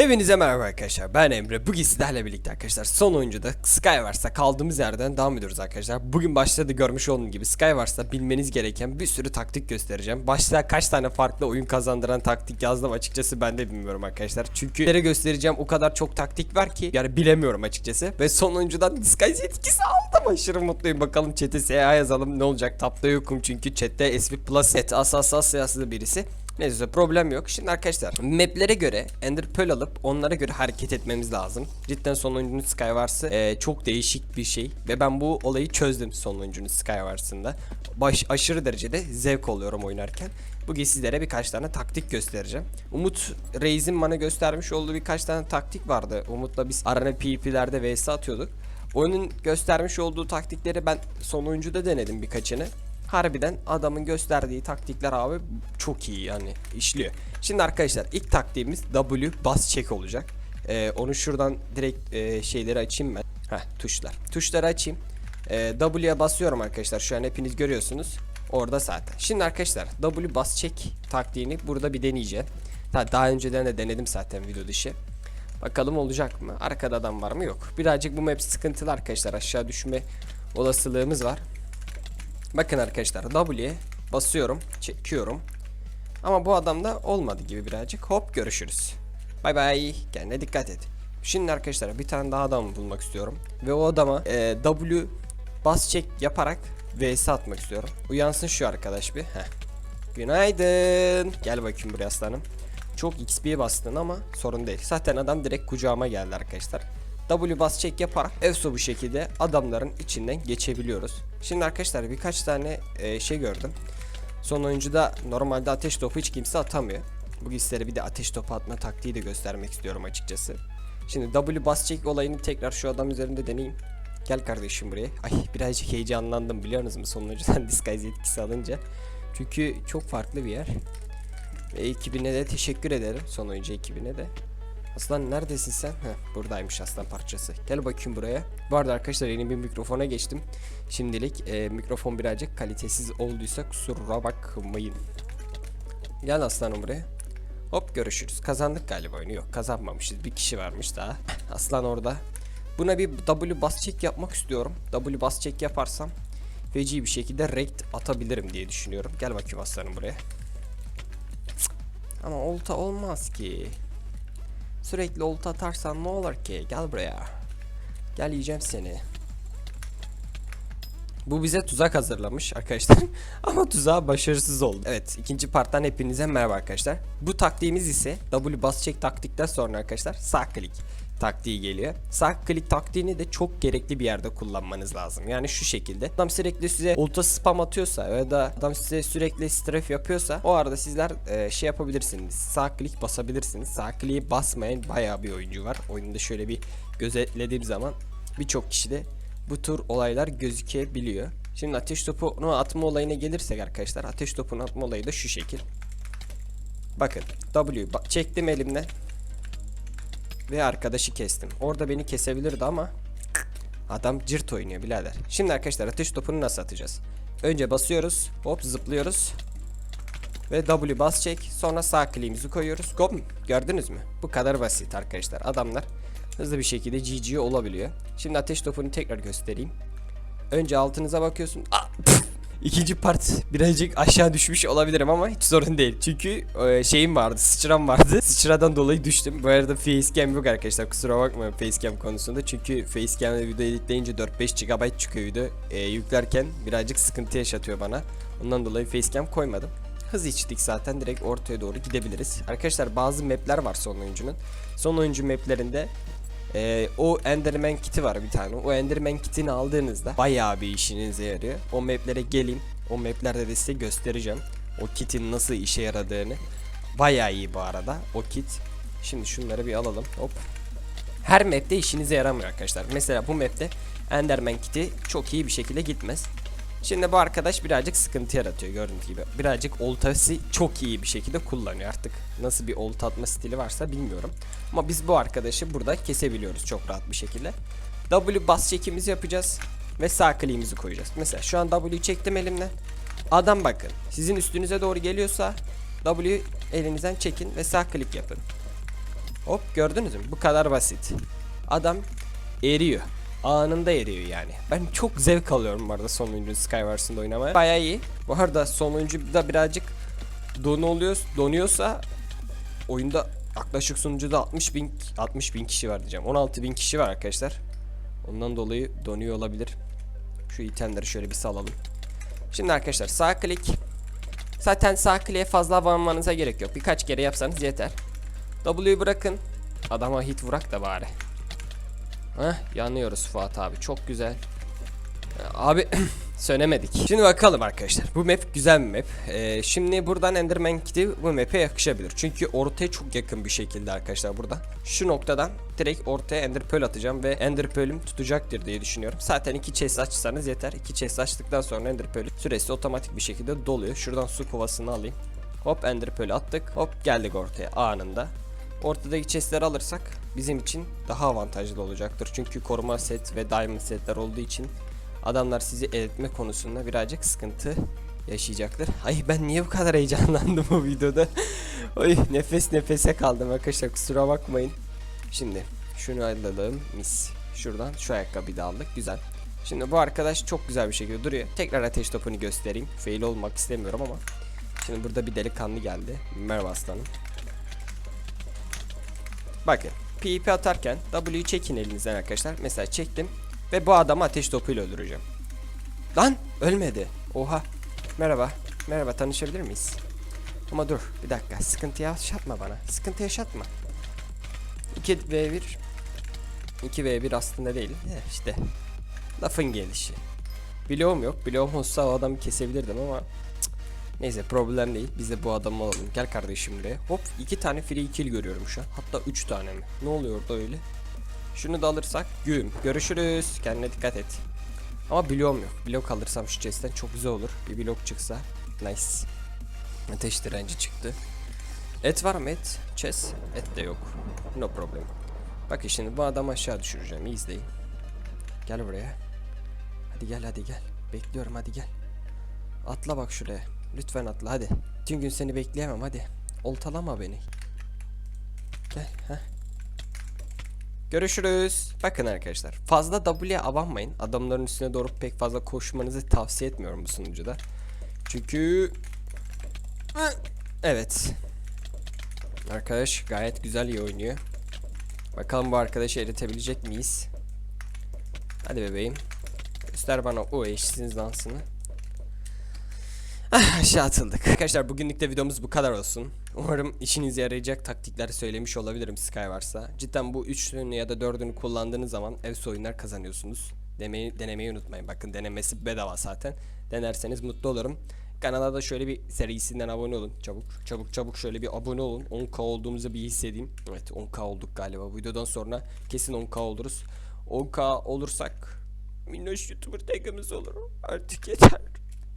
Hepinize merhaba arkadaşlar. Ben Emre. Bugün sizlerle birlikte arkadaşlar son oyuncuda Skywars'ta kaldığımız yerden devam ediyoruz arkadaşlar. Bugün başladı görmüş olduğunuz gibi Skywars'ta bilmeniz gereken bir sürü taktik göstereceğim. Başta kaç tane farklı oyun kazandıran taktik yazdım açıkçası ben de bilmiyorum arkadaşlar. Çünkü sizlere göstereceğim o kadar çok taktik var ki yani bilemiyorum açıkçası. Ve son oyuncudan Disguise yetkisi aldım. Aşırı mutluyum. Bakalım chat'e SA yazalım. Ne olacak? Tapta yokum çünkü chat'te SV Plus set asas siyaslı birisi Neyse problem yok. Şimdi arkadaşlar maplere göre Ender Pearl alıp onlara göre hareket etmemiz lazım. Cidden son oyuncunun Skywars'ı e, çok değişik bir şey ve ben bu olayı çözdüm son oyuncunun Skywars'ında. Baş, aşırı derecede zevk alıyorum oynarken. Bugün sizlere birkaç tane taktik göstereceğim. Umut Reis'in bana göstermiş olduğu birkaç tane taktik vardı. Umut'la biz arana PvP'lerde vs atıyorduk. Onun göstermiş olduğu taktikleri ben son oyuncuda denedim birkaçını. Harbiden adamın gösterdiği taktikler abi çok iyi yani işliyor. Şimdi arkadaşlar ilk taktiğimiz W bas check olacak. Ee, onu şuradan direkt e, şeyleri açayım ben. Heh tuşlar. Tuşları açayım. Ee, W'ye basıyorum arkadaşlar. Şu an hepiniz görüyorsunuz. Orada zaten. Şimdi arkadaşlar W bas check taktiğini burada bir deneyeceğim. Daha, daha önceden de denedim zaten video dışı. Bakalım olacak mı? Arkada adam var mı? Yok. Birazcık bu map sıkıntılı arkadaşlar. Aşağı düşme olasılığımız var. Bakın arkadaşlar W'ye basıyorum, çekiyorum. Ama bu adamda olmadı gibi birazcık. Hop görüşürüz. Bay bay. Kendine dikkat et. Şimdi arkadaşlar bir tane daha adam bulmak istiyorum. Ve o adama e, W bas çek yaparak vs atmak istiyorum. Uyansın şu arkadaş bir. Heh. Günaydın. Gel bakayım buraya aslanım. Çok XP'ye bastın ama sorun değil. Zaten adam direkt kucağıma geldi arkadaşlar. W bas çek yaparak EFSO bu şekilde adamların içinden geçebiliyoruz. Şimdi arkadaşlar birkaç tane e, şey gördüm. Son oyuncuda normalde ateş topu hiç kimse atamıyor. Bu sizlere bir de ateş topu atma taktiği de göstermek istiyorum açıkçası. Şimdi W bas çek olayını tekrar şu adam üzerinde deneyeyim. Gel kardeşim buraya. Ay birazcık heyecanlandım biliyor musunuz son oyuncudan disguise etkisi alınca. Çünkü çok farklı bir yer. Ve ekibine de teşekkür ederim. Son oyuncu ekibine de. Aslan neredesin sen? Heh, buradaymış aslan parçası. Gel bakayım buraya. Bu arada arkadaşlar yeni bir mikrofona geçtim. Şimdilik e, mikrofon birazcık kalitesiz olduysa kusura bakmayın. Gel aslanım buraya. Hop görüşürüz. Kazandık galiba oyunu. Yok kazanmamışız. Bir kişi varmış daha. Aslan orada. Buna bir W bas check yapmak istiyorum. W bas check yaparsam feci bir şekilde raid atabilirim diye düşünüyorum. Gel bakayım aslanım buraya. Ama olta olmaz ki. Sürekli olta atarsan ne olur ki? Gel buraya. Gel yiyeceğim seni. Bu bize tuzak hazırlamış arkadaşlar. Ama tuzağı başarısız oldu. Evet ikinci parttan hepinize merhaba arkadaşlar. Bu taktiğimiz ise W bas çek taktikten sonra arkadaşlar sağ klik taktiği geliyor. Sağ klik taktiğini de çok gerekli bir yerde kullanmanız lazım. Yani şu şekilde. Adam sürekli size ultra spam atıyorsa ya da adam size sürekli strafe yapıyorsa o arada sizler e, şey yapabilirsiniz. Sağ klik basabilirsiniz. Sağ kliği basmayan bayağı bir oyuncu var. Oyunda şöyle bir gözetlediğim zaman birçok kişide bu tür olaylar gözükebiliyor. Şimdi ateş topunu atma olayına gelirsek arkadaşlar ateş topunu atma olayı da şu şekil. Bakın W çektim elimden ve arkadaşı kestim. Orada beni kesebilirdi ama adam cırt oynuyor birader. Şimdi arkadaşlar ateş topunu nasıl atacağız? Önce basıyoruz, hop zıplıyoruz. Ve W bas çek. Sonra sağ kliğimizi koyuyoruz. Hop gördünüz mü? Bu kadar basit arkadaşlar. Adamlar hızlı bir şekilde GG olabiliyor. Şimdi ateş topunu tekrar göstereyim. Önce altınıza bakıyorsun. Aa, pf! İkinci part birazcık aşağı düşmüş olabilirim ama hiç sorun değil. Çünkü e, şeyim vardı, sıçram vardı. Sıçradan dolayı düştüm. Bu arada facecam yok arkadaşlar. Kusura bakmayın facecam konusunda. Çünkü facecam'da video editleyince 4-5 GB çıkıyor video. E, yüklerken birazcık sıkıntı yaşatıyor bana. Ondan dolayı facecam koymadım. Hız içtik zaten direkt ortaya doğru gidebiliriz. Arkadaşlar bazı mapler var son oyuncunun. Son oyuncu maplerinde ee, o Enderman kiti var bir tane. O Enderman kitini aldığınızda bayağı bir işinize yarıyor. O maplere gelin. O maplerde de size göstereceğim. O kitin nasıl işe yaradığını. Bayağı iyi bu arada o kit. Şimdi şunları bir alalım. Hop. Her map'te işinize yaramıyor arkadaşlar. Mesela bu map'te Enderman kiti çok iyi bir şekilde gitmez. Şimdi bu arkadaş birazcık sıkıntı yaratıyor gördüğünüz gibi. Birazcık oltası çok iyi bir şekilde kullanıyor artık. Nasıl bir olta atma stili varsa bilmiyorum. Ama biz bu arkadaşı burada kesebiliyoruz çok rahat bir şekilde. W bas çekimizi yapacağız. Ve sağ kliğimizi koyacağız. Mesela şu an W'yu çektim elimden. Adam bakın sizin üstünüze doğru geliyorsa W elinizden çekin ve sağ klik yapın. Hop gördünüz mü? Bu kadar basit. Adam eriyor. Anında eriyor yani. Ben çok zevk alıyorum bu arada son oyuncu Skywars'ında oynamaya. Bayağı iyi. Bu arada son oyuncu da birazcık donu oluyor, donuyorsa oyunda yaklaşık sunucuda 60 bin 60 bin kişi var diyeceğim. 16 bin kişi var arkadaşlar. Ondan dolayı donuyor olabilir. Şu itemleri şöyle bir salalım. Şimdi arkadaşlar sağ klik. Zaten sağ kliğe fazla abanmanıza gerek yok. Birkaç kere yapsanız yeter. W'yu bırakın. Adama hit vurak da bari. Heh, yanıyoruz Fuat abi. Çok güzel. Ee, Abi sönemedik. Şimdi bakalım arkadaşlar. Bu map güzel bir map. Ee, şimdi buradan Enderman Kit'i bu map'e yakışabilir. Çünkü ortaya çok yakın bir şekilde arkadaşlar burada. Şu noktadan direkt ortaya Ender Pearl atacağım ve Ender Pearl'üm tutacaktır diye düşünüyorum. Zaten iki chest açsanız yeter. İki chest açtıktan sonra Ender Pearl süresi otomatik bir şekilde doluyor. Şuradan su kovasını alayım. Hop Ender Pearl attık. Hop geldik ortaya anında. Ortadaki chestleri alırsak bizim için daha avantajlı olacaktır. Çünkü koruma set ve diamond setler olduğu için adamlar sizi eritme konusunda birazcık sıkıntı yaşayacaktır. Ay ben niye bu kadar heyecanlandım bu videoda? Ay nefes nefese kaldım arkadaşlar kusura bakmayın. Şimdi şunu alalım mis. Şuradan şu ayakkabıyı da aldık güzel. Şimdi bu arkadaş çok güzel bir şekilde duruyor. Tekrar ateş topunu göstereyim. Fail olmak istemiyorum ama. Şimdi burada bir delikanlı geldi. Merhaba aslanım. Bakın PvP atarken W'yu çekin elinizden arkadaşlar. Mesela çektim ve bu adamı ateş topuyla öldüreceğim. Lan ölmedi. Oha. Merhaba. Merhaba tanışabilir miyiz? Ama dur bir dakika sıkıntı yaşatma bana. Sıkıntı yaşatma. 2v1 2v1 aslında değil. Eh, işte lafın gelişi. Bloğum yok. Bloğum olsa o adamı kesebilirdim ama Neyse problem değil. Biz de bu adamı alalım. Gel kardeşim buraya. Hop iki tane free kill görüyorum şu an. Hatta üç tane mi? Ne oluyor orada öyle? Şunu da alırsak güm. Görüşürüz. Kendine dikkat et. Ama bloğum yok. Blok alırsam şu chest'ten çok güzel olur. Bir blok çıksa. Nice. Ateş direnci çıktı. Et var mı et? Chest. Et de yok. No problem. Bakın şimdi bu adamı aşağı düşüreceğim. İyi. Gel buraya. Hadi gel hadi gel. Bekliyorum hadi gel. Atla bak şuraya. Lütfen atla hadi. Tüm gün seni bekleyemem hadi. Oltalama beni. Gel ha. Görüşürüz. Bakın arkadaşlar fazla W'ye abanmayın. Adamların üstüne doğru pek fazla koşmanızı tavsiye etmiyorum bu sunucuda. Çünkü Evet. Arkadaş gayet güzel iyi oynuyor. Bakalım bu arkadaşı eritebilecek miyiz? Hadi bebeğim. Göster bana o eşsiz dansını. Ah, aşağı atıldık. Arkadaşlar bugünlük de videomuz bu kadar olsun. Umarım işinize yarayacak taktikler söylemiş olabilirim Skywars'a. Cidden bu üçlünü ya da dördünü kullandığınız zaman ev oyunlar kazanıyorsunuz. Demeyi, denemeyi unutmayın. Bakın denemesi bedava zaten. Denerseniz mutlu olurum. Kanala da şöyle bir serisinden abone olun. Çabuk çabuk çabuk şöyle bir abone olun. 10k olduğumuzu bir hissedeyim. Evet 10k olduk galiba. Bu videodan sonra kesin 10k oluruz. 10k olursak minnoş youtuber tagimiz olur. Artık yeter.